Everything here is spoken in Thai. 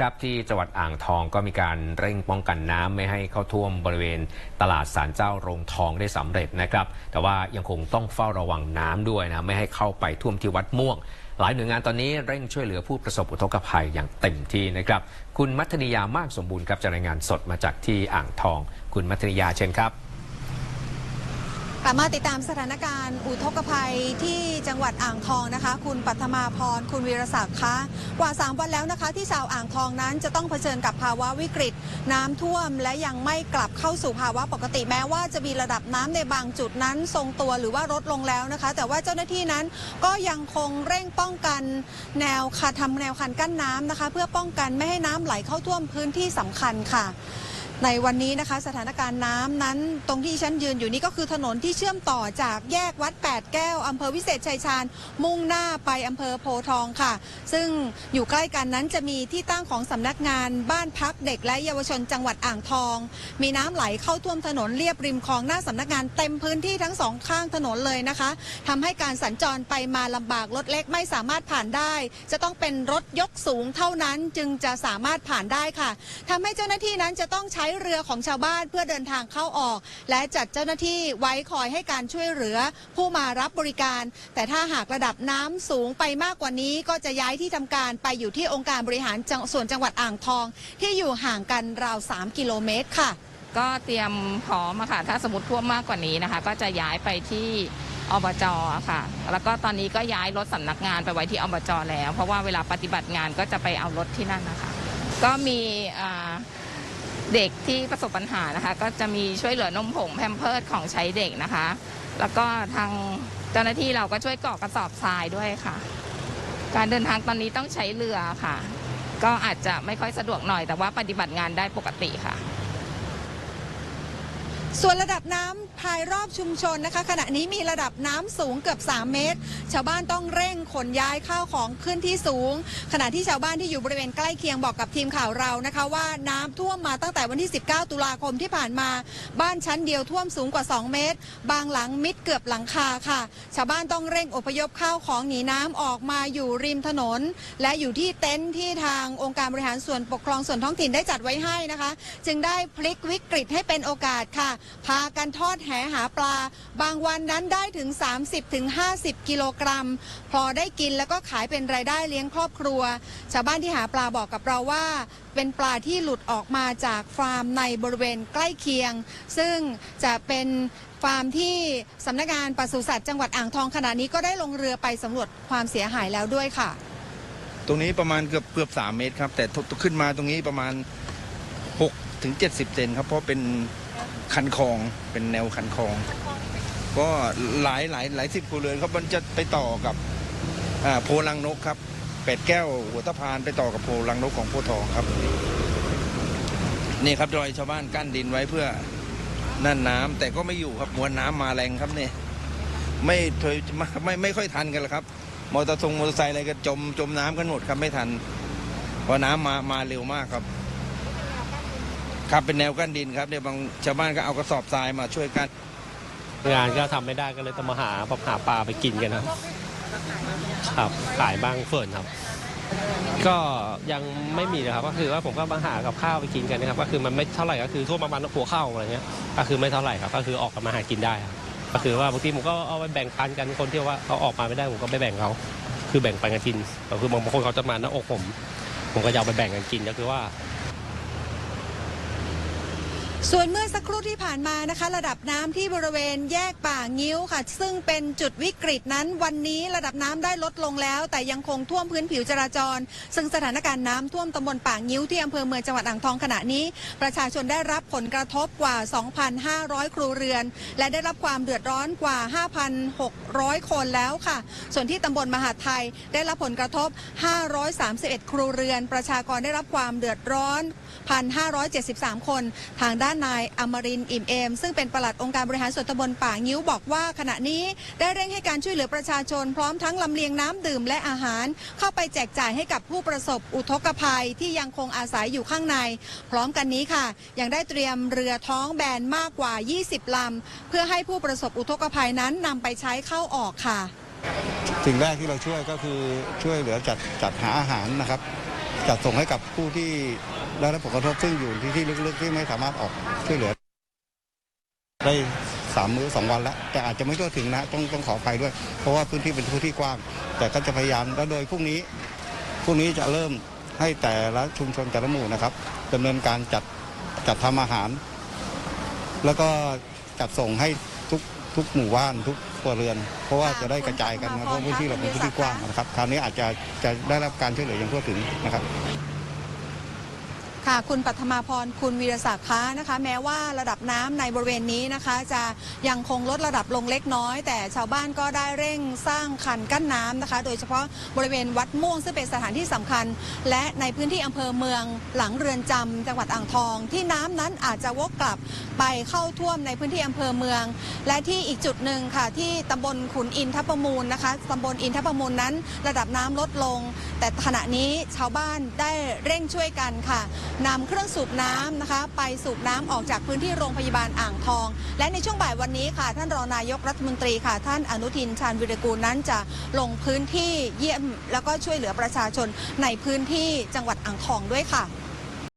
ครับที่จังหวัดอ่างทองก็มีการเร่งป้องกันน้ำไม่ให้เข้าท่วมบริเวณตลาดสารเจ้าโรงทองได้สำเร็จนะครับ แต่ว่ายังคงต้องเฝ้าระวังน้ำด้วยนะไม่ให้เข้าไปท่วมที่วัดม่วง หลายหน่วยงานตอนนี้เร่งช่วยเหลือผู้ประสบอุทกภัยอย่างเต็มที่นะครับ คุณมัทนิยามากสมบูรณ์ครับจะรายงานสดมาจากที่อ่างทอง คุณมัทนิยาเชิญครับ กลับมาติดตามสถานการณ์อุทกภัยที่จังหวัดอ่างทองนะคะ คุณปัทมาพร คุณวีรศักดิ์คะกว่า 3 วันแล้วนะคะ ที่ชาวอ่างทองนั้นจะต้องเผชิญกับภาวะวิกฤต น้ำท่วมและยังไม่กลับเข้าสู่ภาวะปกติแม้ว่าจะมีระดับน้ำในบางจุดนั้น ทรงตัวหรือว่าลดลงแล้วนะคะ แต่ว่าเจ้าหน้าที่นั้นก็ยังคงเร่งป้องกันแนวค่ะทำแนวคันกั้นน้ำนะคะ เพื่อป้องกันไม่ให้น้ำไหลเข้าท่วมพื้นที่สำคัญค่ะ ในวันนี้นะคะสถานการณ์น้ำนั้น ตรงที่ฉันยืนอยู่นี้ก็คือถนนที่เชื่อมต่อจากแยกวัด 8 แก้วอำเภอวิเศษชัยชาญ มุ่งหน้าไปอำเภอโพทองค่ะ ซึ่งอยู่ใกล้กันนั้นจะมีที่ตั้งของสำนักงานบ้านพักเด็กและเยาวชนจังหวัดอ่างทอง มีน้ำไหลเข้าท่วมถนนเรียบริมคลองหน้าสำนักงานเต็มพื้นที่ทั้งสองข้างถนนเลยนะคะทำให้การสัญจรไปมาลำบากรถเล็กไม่สามารถผ่านได้ จะต้องเป็นรถยกสูงเท่านั้นจึงจะสามารถผ่านได้ค่ะทำให้เจ้าหน้าที่นั้นจะต้องใช้้เรือของชาวบ้านเพื่อเดินทางเข้าออก และจัดเจ้าหน้าที่ไว้คอยให้การช่วยเหลือผู้มารับบริการ แต่ถ้าหากระดับน้ำสูงไปมากกว่านี้ ก็จะย้ายที่ทำการไปอยู่ที่องค์การบริหารส่วนจังหวัดอ่างทอง ที่อยู่ห่างกันราว 3 กิโลเมตรค่ะ ก็เตรียมพร้อมค่ะ ถ้าสมมติท่วมมากกว่านี้นะคะ ก็จะย้ายไปที่อบจอค่ะ แล้วก็ตอนนี้ก็ย้ายรถสำนักงานไปไว้ที่อบจแล้ว เพราะว่าเวลาปฏิบัติงานก็จะไปเอารถที่นั่นนะคะ ก็มีอ่า เด็กที่ประสบปัญหานะคะ ก็จะมีช่วยเหลือนมผงแพมเพิร์ดของใช้เด็กนะคะ แล้วก็ทางเจ้าหน้าที่เราก็ช่วยกรอกกระสอบทรายด้วยค่ะ การเดินทางตอนนี้ต้องใช้เรือค่ะ ก็อาจจะไม่ค่อยสะดวกหน่อยแต่ว่าปฏิบัติงานได้ปกติค่ะ ส่วนระดับน้ำภายรอบชุมชนนะคะ ขณะนี้มีระดับน้ำสูงเกือบ 3 เมตร ชาวบ้านต้องเร่งขนย้ายข้าวของขึ้นที่สูง ขณะที่ชาวบ้านที่อยู่บริเวณใกล้เคียงบอกกับทีมข่าวเรานะคะ ว่าน้ำท่วมมาตั้งแต่วันที่ 19 ตุลาคมที่ผ่านมา บ้านชั้นเดียวท่วมสูงกว่า 2 เมตร บางหลังมิดเกือบหลังคาค่ะ ชาวบ้านต้องเร่งอพยพข้าวของหนีน้ำออกมาอยู่ริมถนน และอยู่ที่เต็นท์ที่ทางองค์การบริหารส่วนปกครองส่วนท้องถิ่นได้จัดไว้ให้นะคะ จึงได้พลิกวิกฤตให้เป็นโอกาสค่ะพากันทอดแหหาปลา บางวันนั้นได้ถึง 30-50 กิโลกรัม พอได้กินแล้วก็ขายเป็นรายได้เลี้ยงครอบครัว ชาวบ้านที่หาปลาบอกกับเราว่า เป็นปลาที่หลุดออกมาจากฟาร์มในบริเวณใกล้เคียง ซึ่งจะเป็นฟาร์มที่สำนักงานปศุสัตว์จังหวัดอ่างทองขณะนี้ก็ได้ลงเรือไปสำรวจความเสียหายแล้วด้วยค่ะ ตรงนี้ประมาณเกือบเกือบสามเมตรครับ แต่ขึ้นมาตรงนี้ประมาณ6ถึง70เซนครับเพราะเป็น คันคลองเป็นแนวคันคลอง ก็หลายหลายหลายสิบครัวเรือนครับมันจะไปต่อกับโพลังนกครับเป็ดแก้วหัวตะพานไปต่อกับโพลังนกของโพทองครับ นี่ครับโดยชาวบ้านกั้นดินไว้เพื่อนั่นน้ำแต่ก็ไม่อยู่ครับมวลน้ำมาแรงครับเนี่ยไม่เคยไม่ไม่ไม่ค่อยทันกันล้วครับมอเตอร์ทรงมอเตอร์ไซค์อะไรก็จมจมน้ำกันหมดครับไม่ทันเพราะน้ำมามาเร็วมากครับ ครับเป็นแนวกั้นดินครับเนี่ยบางชาวบ้านก็เอากระสอบทรายมาช่วยกัน งานก็ทำไม่ได้ก็เลยต้องมาหาพบหาปลาไปกินกันครับครับขายบ้างเฟิร์นครับ ก็ยังไม่มีนะครับ ก็คือว่าผมก็มาหากับข้าวไปกินกันนะครับ ก็คือมันไม่เท่าไหร่ก็คือทั่วประมาณหัวเข้าอะไรเงี้ยก็คือไม่เท่าไหร่ครับ ก็คือออกกันมาหากินได้ครับก็คือว่าบางทีผมก็เอาไปแบ่งปันกันคนที่ว่าเขาออกมาไม่ได้ผมก็ไปแบ่งเขาคือแบ่งปันกันกินก็คือบางคนเขาจะมาหน้าอกผม ผมก็จะเอาไปแบ่งกันกินก็คือว่า ส่วนเมื่อสักครู่ที่ผ่านมานะคะ ระดับน้ำที่บริเวณแยกป่างิ้วค่ะ ซึ่งเป็นจุดวิกฤตนั้น วันนี้ระดับน้ำได้ลดลงแล้ว แต่ยังคงท่วมพื้นผิวจราจร ซึ่งสถานการณ์น้ำท่วมตำบลป่างิ้วที่อำเภอเมืองจังหวัดอ่างทองขณะนี้ ประชาชนได้รับผลกระทบกว่า 2,500 ครัวเรือน และได้รับความเดือดร้อนกว่า 5,600 คนแล้วค่ะ ส่วนที่ตำบลมหาไทยได้รับผลกระทบ 531 ครัวเรือน ประชากรได้รับความเดือดร้อน 1,573 คนทางด้านนายอมรินอิ่มเอม ซึ่งเป็นปลัดองค์การบริหารส่วนตำบลป่างิ้วบอกว่าขณะนี้ได้เร่งให้การช่วยเหลือประชาชนพร้อมทั้งลำเลียงน้ำดื่มและอาหาร เข้าไปแจกจ่ายให้กับผู้ประสบอุทกภัยที่ยังคงอาศัยอยู่ข้างใน พร้อมกันนี้ค่ะ ยังได้เตรียมเรือท้องแบนมากกว่า 20ลำเพื่อให้ผู้ประสบอุทกภัยนั้นนำไปใช้เข้าออกค่ะ สิ่งแรกที่เราช่วยก็คือช่วยเหลือจัดจัดหาอาหารนะครับ จัดส่งให้กับผู้ที่ได้รับผลกระทบซึ่งอยู่ที่ที่ลึกๆที่ไม่สามารถออกช่วยเหลือ ได้สามมื้อสองวันแล้ว แต่อาจจะไม่ทั่วถึงนะต้องต้องขออภัยด้วย เพราะว่าพื้นที่เป็นพื้นที่กว้าง แต่ก็จะพยายามแล้วโดยพรุ่งนี้พรุ่งนี้จะเริ่มให้แต่ละชุมชนแต่ละหมู่นะครับดำเนินการจัดจัดทำอาหาร แล้วก็จัดส่งให้ ทุกหมู่บ้านทุกครัวเรือน เพราะว่าจะได้กระจายกันนะเพราะพื้นที่เราเป็นพื้นที่กว้างนะครับคราวนี้อาจจะจะได้รับการช่วยเหลืออย่างทั่วถึงนะครับ ค่ะ คุณปัทมาพร คุณวีรศักดิ์คะนะคะ แม้ว่าระดับน้ำในบริเวณนี้นะคะ จะยังคงลดระดับลงเล็กน้อย แต่ชาวบ้านก็ได้เร่งสร้างคันกั้นน้ำนะคะ โดยเฉพาะบริเวณวัดม่วงซึ่งเป็นสถานที่สำคัญ และในพื้นที่อำเภอเมืองหลังเรือนจำจังหวัดอ่างทอง ที่น้ำนั้นอาจจะวกกลับไปเข้าท่วมในพื้นที่อำเภอเมือง และที่อีกจุดหนึ่งค่ะที่ตำบลขุนอินทประมูลนะคะตำบลอินทประมูลนั้น ระดับน้ำลดลง แต่ขณะนี้ชาวบ้านได้เร่งช่วยกันค่ะนำเครื่องสูบน้ำนะคะ ไปสูบน้ำออกจากพื้นที่โรงพยาบาลอ่างทอง และในช่วงบ่ายวันนี้ค่ะ ท่านรองนายกรัฐมนตรีค่ะ ท่านอนุทินชาญวิรกูลนั้นจะลงพื้นที่เยี่ยม แล้วก็ช่วยเหลือประชาชนในพื้นที่จังหวัดอ่างทองด้วยค่ะ